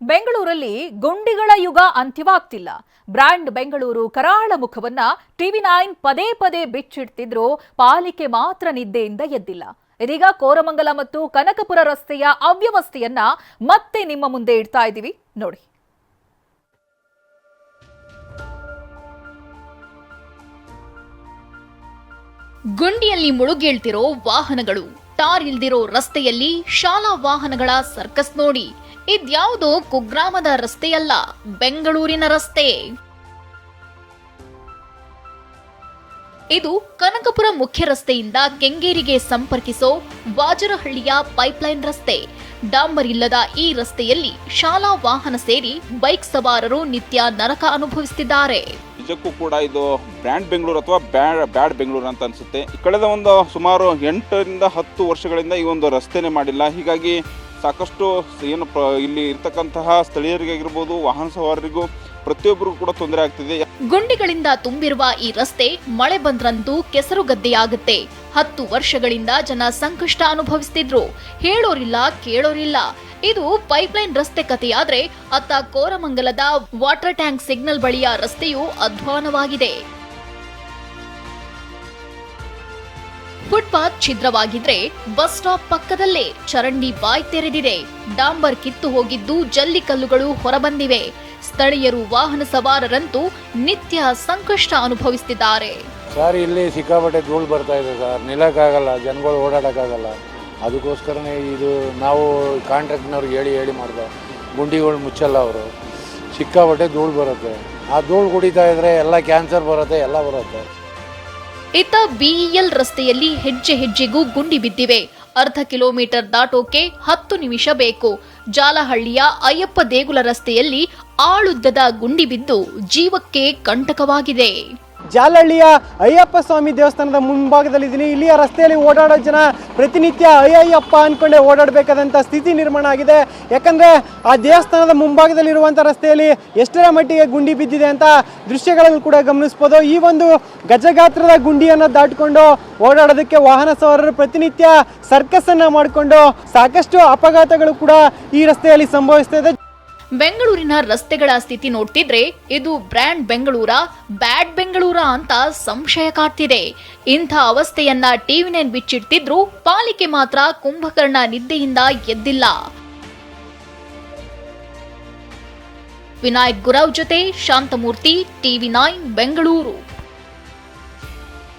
ಬೆಂಗಳೂರಲ್ಲಿ ಗುಂಡಿಗಳ ಯುಗ ಅಂತ್ಯವಾಗ್ತಿಲ್ಲ. ಬ್ರ್ಯಾಂಡ್ ಬೆಂಗಳೂರು ಕರಾಳ ಮುಖವನ್ನ ಟಿವಿ ನೈನ್ ಪದೇ ಪದೇ ಬಿಚ್ಚಿಡ್ತಿದ್ರು. ಪಾಲಿಕೆ ಮಾತ್ರ ನಿದ್ದೆಯಿಂದ ಎದ್ದಿಲ್ಲ. ಇದೀಗ ಕೋರಮಂಗಲ ಮತ್ತು ಕನಕಪುರ ರಸ್ತೆಯ ಅವ್ಯವಸ್ಥೆಯನ್ನ ಮತ್ತೆ ನಿಮ್ಮ ಮುಂದೆ ಇಡ್ತಾ ಇದ್ದೀವಿ. ನೋಡಿ. ಗುಂಡಿಯಲ್ಲಿ ಮುಳುಗೇಳ್ತಿರೋ ವಾಹನಗಳು, ಟಾರ್ ಇಲ್ದಿರೋ ರಸ್ತೆಯಲ್ಲಿ ಶಾಲಾ ವಾಹನಗಳ ಸರ್ಕಸ್ ನೋಡಿ. ಇದ್ಯಾವುದೋ ಕುಗ್ರಾಮದ ರಸ್ತೆಯಲ್ಲ, ಬೆಂಗಳೂರಿನ ರಸ್ತೆ. ಇದು ಕನಕಪುರ ಮುಖ್ಯ ರಸ್ತೆಯಿಂದ ಕೆಂಗೇರಿಗೆ ಸಂಪರ್ಕಿಸೋ ವಾಜರಹಳ್ಳಿಯ ಪೈಪ್ಲೈನ್ ರಸ್ತೆ. ಡಾಂಬರ್ ಇಲ್ಲದ ಈ ರಸ್ತೆಯಲ್ಲಿ ಶಾಲಾ ವಾಹನ ಸೇರಿ ಬೈಕ್ ಸವಾರರು ನಿತ್ಯ ನರಕ ಅನುಭವಿಸುತ್ತಿದ್ದಾರೆ ನಿಜಕ್ಕೂ ಕೂಡ ಇದು ಬ್ರ್ಯಾಂಡ್ ಬೆಂಗಳೂರು ಅಥವಾ ಬ್ಯಾಡ್ ಬ್ಯಾಡ್ ಬೆಂಗಳೂರು ಅಂತ ಅನಿಸುತ್ತೆ. ಕಳೆದ ಒಂದು ಸುಮಾರು ಎಂಟರಿಂದ ಹತ್ತು ವರ್ಷಗಳಿಂದ ಈ ಒಂದು ರಸ್ತೆನೇ ಮಾಡಿಲ್ಲ. ಹೀಗಾಗಿ ಸಾಕಷ್ಟು ಏನು ಪ್ರ ಇಲ್ಲಿ ಇರ್ತಕ್ಕಂತಹ ಸ್ಥಳೀಯರಿಗಾಗಿರ್ಬೋದು ವಾಹನ ಸವಾರರಿಗೂ ಪ್ರತಿಯೊಬ್ಬರಿಗೂ ಕೂಡ ತೊಂದರೆ ಆಗ್ತಿದೆ. ಗುಂಡಿಗಳಿಂದ ತುಂಬಿರುವ ಈ ರಸ್ತೆ ಮಳೆ ಬಂದ್ರಂತೂ ಕೆಸರು ಗದ್ದೆಯಾಗುತ್ತೆ ಹತ್ತು ವರ್ಷಗಳಿಂದ ಜನ ಸಂಕಷ್ಟ ಅನುಭವಿಸ್ತಿದ್ರು. ಹೇಳೋರಿಲ್ಲ, ಕೇಳೋರಿಲ್ಲ. ಇದು ಪೈಪ್ಲೈನ್ ರಸ್ತೆ ಕಥೆಯಾದ್ರೆ ಅತ್ತ ಕೋರಮಂಗಲದ ವಾಟರ್ ಟ್ಯಾಂಕ್ ಸಿಗ್ನಲ್ ಬಳಿಯ ರಸ್ತೆಯು ಅಧ್ವಾನವಾಗಿದೆ. ಫುಟ್ಪಾತ್ ಛಿದ್ರವಾಗಿದ್ರೆ ಬಸ್ ಸ್ಟಾಪ್ ಪಕ್ಕದಲ್ಲೇ ಚರಂಡಿ ಬಾಯ್ ತೆರೆದಿದೆ. ಡಾಂಬರ್ ಕಿತ್ತು ಹೋಗಿದ್ದು ಜಲ್ಲಿಕಲ್ಲುಗಳು ಹೊರಬಂದಿವೆ. ಸ್ಥಳೀಯರು ವಾಹನ ಸವಾರರಂತೂ ನಿತ್ಯ ಸಂಕಷ್ಟ ಅನುಭವಿಸುತ್ತಿದ್ದಾರೆ ಸರ್, ಇಲ್ಲಿ ಸಿಕ್ಕಾಪಟ್ಟೆ ಧೂಳು ಬರ್ತಾ ಇದೆ ಸರ್. ನಿಲ್ಲಕ್ಕಾಗಲ್ಲ, ಜನಗಳು ಓಡಾಡೋಕ್ಕಾಗಲ್ಲ. ಅದಕ್ಕೋಸ್ಕರನೇ ಇದು ನಾವು ಕಾಂಟ್ರಾಕ್ಟ್ನವ್ರಿಗೆ ಹೇಳಿ ಹೇಳಿ ಮಾಡಿದೆ. ಗುಂಡಿಗಳು ಮುಚ್ಚಲ್ಲ ಅವರು. ಸಿಕ್ಕಾಪಟ್ಟೆ ಧೂಳು ಬರುತ್ತೆ. ಆ ಧೂಳು ಕುಡಿತಾ ಇದ್ರೆ ಎಲ್ಲ ಕ್ಯಾನ್ಸರ್ ಬರುತ್ತೆ, ಎಲ್ಲ ಬರುತ್ತೆ. ಇತ್ತ ಬಿಇಎಲ್ ರಸ್ತೆಯಲ್ಲಿ ಹೆಜ್ಜೆ ಹೆಜ್ಜೆಗೂ ಗುಂಡಿ ಬಿದ್ದಿವೆ. ಅರ್ಧ ಕಿಲೋಮೀಟರ್ ದಾಟೋಕೆ ಹತ್ತು ನಿಮಿಷ ಬೇಕು. ಜಾಲಹಳ್ಳಿಯ ಅಯ್ಯಪ್ಪ ದೇಗುಲ ರಸ್ತೆಯಲ್ಲಿ ಆಳುದ್ದದ ಗುಂಡಿ ಬಿದ್ದು ಜೀವಕ್ಕೆ ಕಂಟಕವಾಗಿದೆ. ಜಾಲಹಳ್ಳಿಯ ಅಯ್ಯಪ್ಪ ಸ್ವಾಮಿ ದೇವಸ್ಥಾನದ ಮುಂಭಾಗದಲ್ಲಿದ್ದೀನಿ ಇಲ್ಲಿಯ ರಸ್ತೆಯಲ್ಲಿ ಓಡಾಡೋ ಜನ ಪ್ರತಿನಿತ್ಯ ಅಯ್ಯಯ್ಯಪ್ಪ ಅಂದ್ಕೊಂಡೇ ಓಡಾಡಬೇಕಾದಂಥ ಸ್ಥಿತಿ ನಿರ್ಮಾಣ ಆಗಿದೆ. ಯಾಕಂದರೆ ಆ ದೇವಸ್ಥಾನದ ಮುಂಭಾಗದಲ್ಲಿರುವಂಥ ರಸ್ತೆಯಲ್ಲಿ ಎಷ್ಟರ ಮಟ್ಟಿಗೆ ಗುಂಡಿ ಬಿದ್ದಿದೆ ಅಂತ ದೃಶ್ಯಗಳಲ್ಲಿ ಕೂಡ ಗಮನಿಸ್ಬೋದು. ಈ ಒಂದು ಗಜಗಾತ್ರದ ಗುಂಡಿಯನ್ನು ದಾಟಿಕೊಂಡು ಓಡಾಡೋದಕ್ಕೆ ವಾಹನ ಸವಾರರು ಪ್ರತಿನಿತ್ಯ ಸರ್ಕಸ್ಸನ್ನು ಮಾಡಿಕೊಂಡು ಸಾಕಷ್ಟು ಅಪಘಾತಗಳು ಕೂಡ ಈ ರಸ್ತೆಯಲ್ಲಿ ಸಂಭವಿಸ್ತಾ ಇದೆ. ಬೆಂಗಳೂರಿನ ರಸ್ತೆಗಳ ಸ್ಥಿತಿ ನೋಡ್ತಿದ್ರೆ ಇದು ಬ್ರ್ಯಾಂಡ್ ಬೆಂಗಳೂರ, ಬ್ಯಾಡ್ ಬೆಂಗಳೂರ ಅಂತ ಸಂಶಯ ಕಾಡ್ತಿದೆ. ಇಂಥ ಅವಸ್ಥೆಯನ್ನ ಟಿವಿ ನೈನ್ ಬಿಚ್ಚಿಡ್ತಿದ್ರು ಪಾಲಿಕೆ ಮಾತ್ರ ಕುಂಭಕರ್ಣ ನಿದ್ದೆಯಿಂದ ಎದ್ದಿಲ್ಲ. ವಿನಾಯಕ್ ಗುರಾವ್ ಜೊತೆ ಶಾಂತಮೂರ್ತಿ ಟಿವಿ ನೈನ್ ಬೆಂಗಳೂರು.